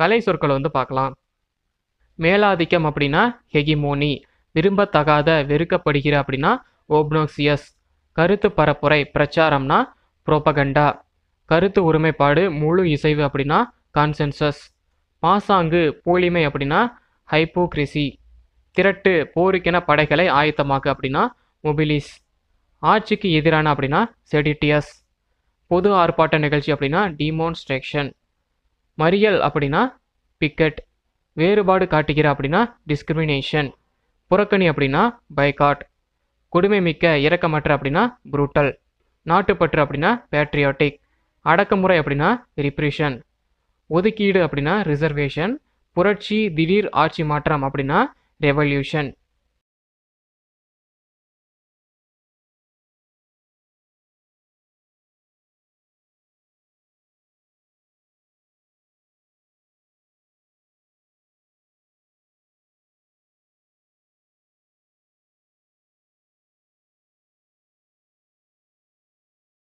கலை சொற்களை வந்து பார்க்கலாம். மேலாதிக்கம் அப்படின்னா ஹெகிமோனி விரும்பத்தகாத வெறுக்கப்படுகிற அப்படின்னா ஓப்னோசியஸ் கருத்து பரப்புரை பிரச்சாரம்னா புரோபகண்டா கருத்து ஒருமைப்பாடு முழு இசைவு அப்படின்னா கான்சென்சஸ் பாசாங்கு போலிமை அப்படின்னா ஹைப்போக்ரிசி திரட்டு போருக்கென படைகளை ஆயத்தமாக்கு அப்படின்னா மொபிலிஸ் ஆட்சிக்கு எதிரான அப்படின்னா செடிட்டியஸ் பொது ஆர்ப்பாட்ட நிகழ்ச்சி அப்படின்னா டிமோன்ஸ்ட்ரேக்ஷன் மறியல் அப்படின்னா பிக்கெட் வேறுபாடு காட்டுகிற அப்படின்னா டிஸ்கிரிமினேஷன் புறக்கணி அப்படின்னா பைகாட் கொடுமை மிக்க இரக்கமற்ற அப்படின்னா புரூட்டல் நாட்டுப்பற்று அப்படின்னா பேட்ரியாட்டிக் அடக்குமுறை அப்படின்னா ரிப்ரிஷன் ஒதுக்கீடு அப்படின்னா ரிசர்வேஷன் புரட்சி திடீர் ஆட்சி மாற்றம் அப்படின்னா ரெவல்யூஷன்